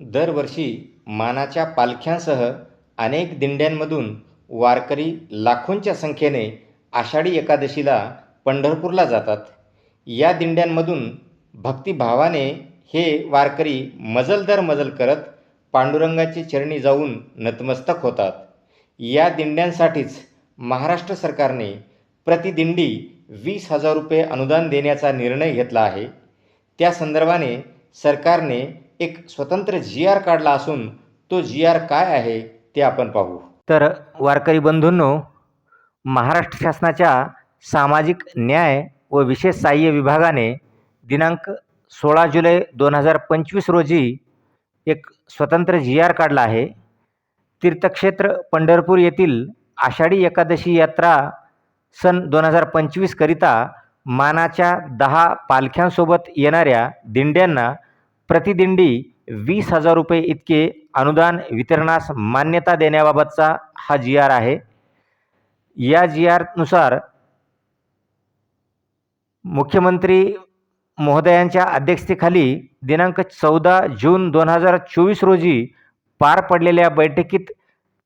दरवर्षी मानाच्या पालख्यांसह अनेक दिंड्यांमधून वारकरी लाखोंच्या संख्येने आषाढी एकादशीला पंढरपूरला जातात. या दिंड्यांमधून भक्तिभावाने हे वारकरी मजल दर मजल करत पांडुरंगाची चरणी जाऊन नतमस्तक होतात. या दिंड्यांसाठीच महाराष्ट्र सरकारने प्रतिदिंडी वीस हजार रुपये अनुदान देण्याचा निर्णय घेतला आहे. त्या संदर्भाने सरकारने एक स्वतंत्र जी आर काढला असून तो जी आर काय आहे ते आपण पाहू. तर वारकरी बंधूंनो महाराष्ट्र शासनाच्या सामाजिक न्याय व विशेष सहाय्य विभागाने दिनांक सोळा जुलै दोन हजार पंचवीस रोजी एक स्वतंत्र जी आर काढला आहे. तीर्थक्षेत्र पंढरपूर येथील आषाढी एकादशी यात्रा सन दोन हजार पंचवीसकरिता मानाच्या दहा पालख्यांसोबत येणाऱ्या दिंड्यांना प्रतिदिंडी वीस हजार रुपये इतके अनुदान वितरणास मान्यता देण्याबाबतचा हा जी आर आहे. या जी आरनुसार मुख्यमंत्री महोदयांच्या अध्यक्षतेखाली दिनांक चौदा जून दोन हजार चोवीस रोजी पार पडलेल्या बैठकीत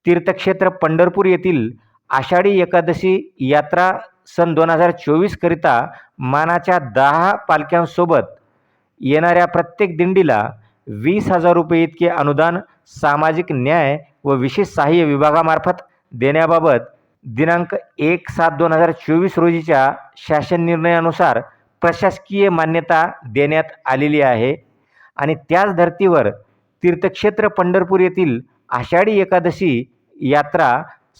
तीर्थक्षेत्र पंढरपूर येथील आषाढी एकादशी यात्रा सन दोन हजार चोवीसकरिता मानाच्या दहा पालख्यांसोबत येणाऱ्या प्रत्येक दिंडीला वीस हजार रुपये इतके अनुदान सामाजिक न्याय व विशेष सहाय्य विभागामार्फत देण्याबाबत दिनांक एक सात दोन हजार चोवीस रोजीच्या शासन निर्णयानुसार प्रशासकीय मान्यता देण्यात आलेली आहे. आणि त्याच धर्तीवर तीर्थक्षेत्र पंढरपूर येथील आषाढी एकादशी यात्रा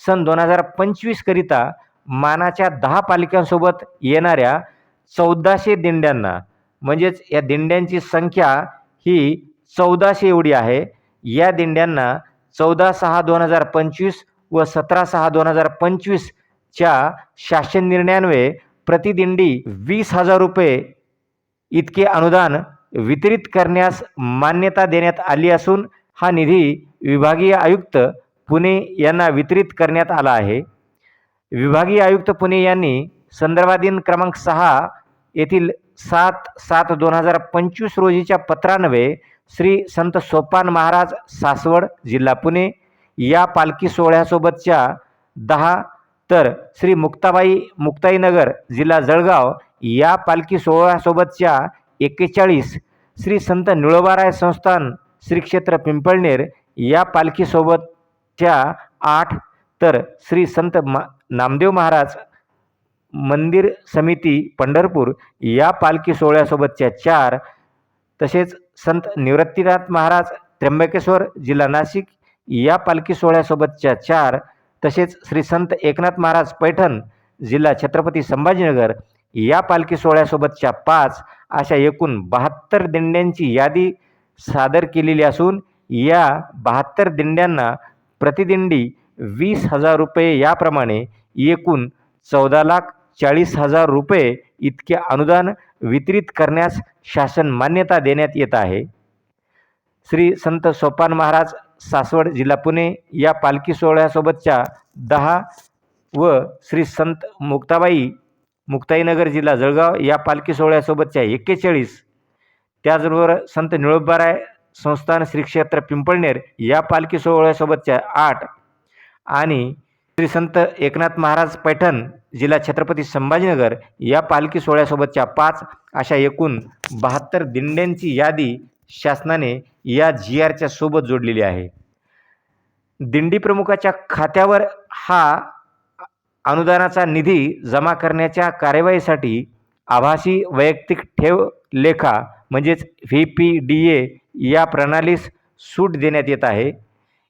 सन दोन हजार पंचवीसकरिता मानाच्या दहा पालिकांसोबत येणाऱ्या चौदाशे दिंड्यांना म्हणजेच या दिंड्यांची संख्या ही चौदाशे एवढी आहे. या दिंड्यांना चौदा सहा दोन हजार पंचवीस व सतरा सहा दोन हजार पंचवीसच्या शासन निर्णयान्वये प्रतिदिंडी वीस हजार रुपये इतके अनुदान वितरित करण्यास मान्यता देण्यात आली असून हा निधी विभागीय आयुक्त पुणे यांना वितरित करण्यात आला आहे. विभागीय आयुक्त पुणे यांनी संदर्भाधीन क्रमांक सहा येथील सात सात दोन हजार पंचवीस रोजीच्या पत्रान्वये श्री संत सोपान महाराज सासवड जिल्हा पुणे या पालखी सोहळ्यासोबतच्या दहा तर श्री मुक्ताबाई मुक्ताईनगर जिल्हा जळगाव या पालखी सोहळ्यासोबतच्या एक्केचाळीस श्री संत निळोबाराय संस्थान श्री क्षेत्र पिंपळनेर या पालखीसोबतच्या आठ तर श्री संत मा नामदेव महाराज मंदिर समिती पंढरपूर या पालखी सोहळ्यासोबतच्या चार तसेच संत निवृत्तीनाथ महाराज त्र्यंबकेश्वर जिल्हा नाशिक या पालखी सोहळ्यासोबतच्या चार तसेच श्री संत एकनाथ महाराज पैठण जिल्हा छत्रपती संभाजीनगर या पालखी सोहळ्यासोबतच्या पाच अशा एकूण बहात्तर दिंड्यांची यादी सादर केलेली असून या बहात्तर दिंड्यांना प्रतिदिंडी वीस हजार रुपये याप्रमाणे एकूण चौदा लाख चाळीस हजार रुपये इतके अनुदान वितरित करण्यास शासन मान्यता देण्यात येत आहे. श्री संत सोपान महाराज सासवड जिल्हा पुणे या पालखी सोहळ्यासोबतच्या दहा व श्री संत मुक्ताबाई मुक्ताईनगर जिल्हा जळगाव या पालखी सोहळ्यासोबतच्या एक्केचाळीस त्याचबरोबर संत निळोबाराय संस्थान श्री क्षेत्र पिंपळनेर या पालखी सोहळ्यासोबतच्या आठ आणि श्री संत एकनाथ महाराज पैठण जिल्हा छत्रपती संभाजीनगर या पालखी सोहळ्यासोबतच्या पाच अशा एकूण बहात्तर दिंड्यांची यादी शासनाने या जी आरच्या सोबत जोडलेली आहे. दिंडी प्रमुखाच्या खात्यावर हा अनुदानाचा निधी जमा करण्याच्या कार्यवाहीसाठी आभासी वैयक्तिक ठेव लेखा म्हणजेच व्ही पी डी ए या प्रणालीस सूट देण्यात येत आहे.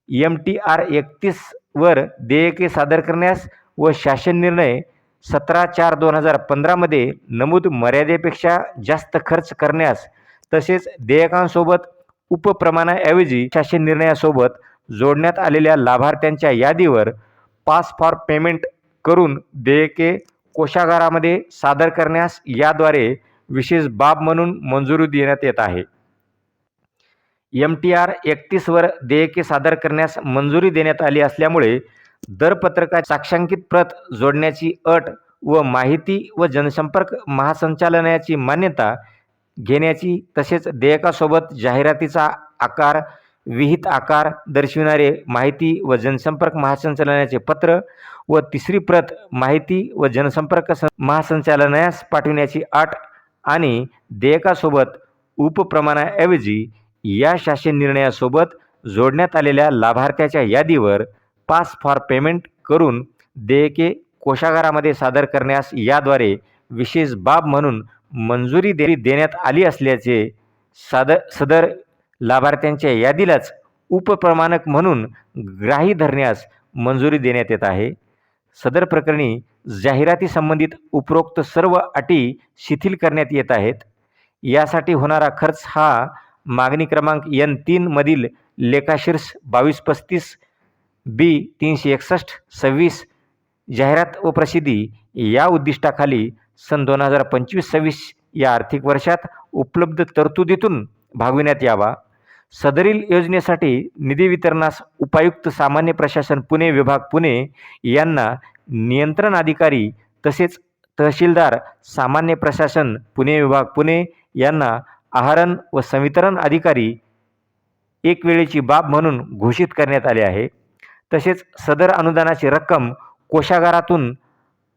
एम टी आर एकतीस वर देयके सादर करण्यास व शासन निर्णय सतरा चार दोन हजार पंधरामध्ये नमूद मर्यादेपेक्षा जास्त खर्च करण्यास तसेच देयकांसोबत उपप्रमाणाऐवजी शासन निर्णयासोबत जोडण्यात आलेल्या लाभार्थ्यांच्या यादीवर पास फॉर पेमेंट करून देयके कोशागारामध्ये सादर करण्यास याद्वारे विशेष बाब म्हणून मंजुरी देण्यात येत आहे. एम टी आर एकतीसवर देयके सादर करण्यास मंजुरी देण्यात आली असल्यामुळे दरपत्रका साक्षांकित प्रत जोडण्याची अट व माहिती व जनसंपर्क महासंचालनाची मान्यता घेण्याची तसेच देयकासोबत जाहिरातीचा आकार विहित आकार दर्शविणारे माहिती व जनसंपर्क महासंचालनाचे पत्र व तिसरी प्रत माहिती व जनसंपर्क स महासंचालनास पाठविण्याची अट आणि देयकासोबत उपप्रमाणाऐवजी या शासन निर्णयासोबत जोडण्यात आलेल्या लाभार्थ्याच्या यादीवर पास फॉर पेमेंट करून देयके कोषागारामध्ये सादर करण्यास याद्वारे विशेष बाब म्हणून मंजुरी दे देण्यात आली असल्याचे सादर सदर लाभार्थ्यांच्या यादीलाच उपप्रमाणक म्हणून ग्राही धरण्यास मंजुरी देण्यात येत आहे. सदर प्रकरणी जाहिराती संबंधित उपरोक्त सर्व अटी शिथिल करण्यात येत आहेत. यासाठी होणारा खर्च हा मागणी क्रमांक एन तीनमधील लेखाशीर्ष बावीस पस्तीस बी तीनशे एकसष्ट सव्वीस जाहिरात व प्रसिद्धी या उद्दिष्टाखाली सन दोन हजार पंचवीस सव्वीस या आर्थिक वर्षात उपलब्ध तरतुदीतून भागविण्यात यावा. सदरील योजनेसाठी निधी वितरणास उपायुक्त सामान्य प्रशासन पुणे विभाग पुणे यांना नियंत्रण अधिकारी तसेच तहसीलदार सामान्य प्रशासन पुणे विभाग पुणे यांना आहरण व संवितरण अधिकारी एक वेळेची बाब म्हणून घोषित करण्यात आले आहे. तसेच सदर अनुदानाची रक्कम कोषागारातून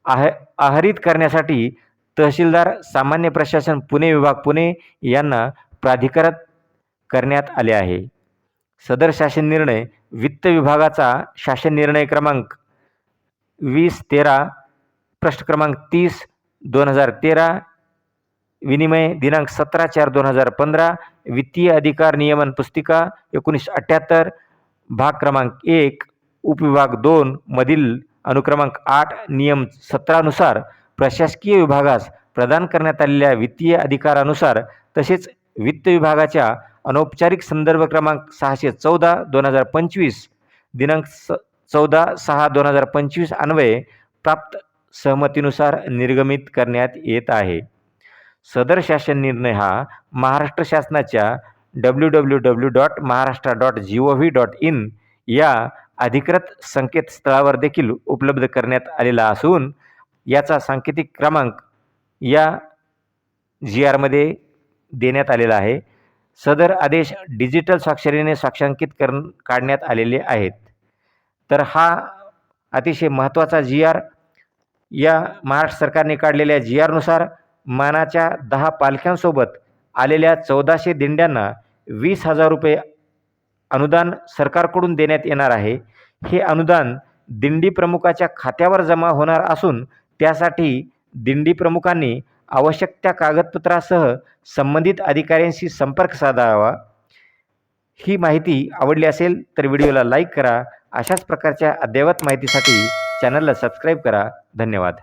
आह आहरित करण्यासाठी तहसीलदार सामान्य प्रशासन पुणे विभाग पुणे यांना प्राधिकारत करण्यात आले आहे. सदर शासन निर्णय वित्त विभागाचा शासन निर्णय क्रमांक वीस तेरा प्रश्न क्रमांक तीस दोन हजार तेरा विनिमय दिनांक सतरा चार दोन हजार पंधरा वित्तीय अधिकार नियमन पुस्तिका एकोणीसशे अठ्ठ्याहत्तर भाग क्रमांक एक उपविभाग दोन मधील अनुक्रमांक आठ नियम सतरानुसार प्रशासकीय विभागास प्रदान करण्यात आलेल्या वित्तीय अधिकारानुसार तसेच वित्त विभागाच्या अनौपचारिक संदर्भ क्रमांक सहाशे चौदा दोन हजार पंचवीस दिनांक स चौदा सहा दोन हजार पंचवीस अन्वये प्राप्त सहमतीनुसार निर्गमित करण्यात येत आहे. सदर शासन निर्णय हा महाराष्ट्र शासनाच्या W W W dot Maharashtra dot G O V dot in या अधिकृत संकेतस्थळावर देखील उपलब्ध करण्यात आलेला असून याचा सांकेतिक क्रमांक या जी आरमध्ये देण्यात आलेला आहे. सदर आदेश डिजिटल स्वाक्षरीने साक्षांकित कर काढण्यात आलेले आहेत. तर हा अतिशय महत्त्वाचा जी आर या महाराष्ट्र सरकारने काढलेल्या जी आरनुसार मानाच्या दहा पालख्यांसोबत आलेल्या चौदाशे दिंड्यांना वीस हजार रुपये अनुदान सरकारकडून देण्यात येणार आहे. हे अनुदान दिंडी प्रमुखाच्या खात्यावर जमा होणार असून त्यासाठी दिंडी प्रमुखांनी आवश्यक त्या कागदपत्रासह संबंधित अधिकाऱ्यांशी संपर्क साधावा. ही माहिती आवडली असेल तर व्हिडिओला लाईक करा. अशाच प्रकारच्या अद्ययावत माहितीसाठी चॅनलला सबस्क्राईब करा. धन्यवाद.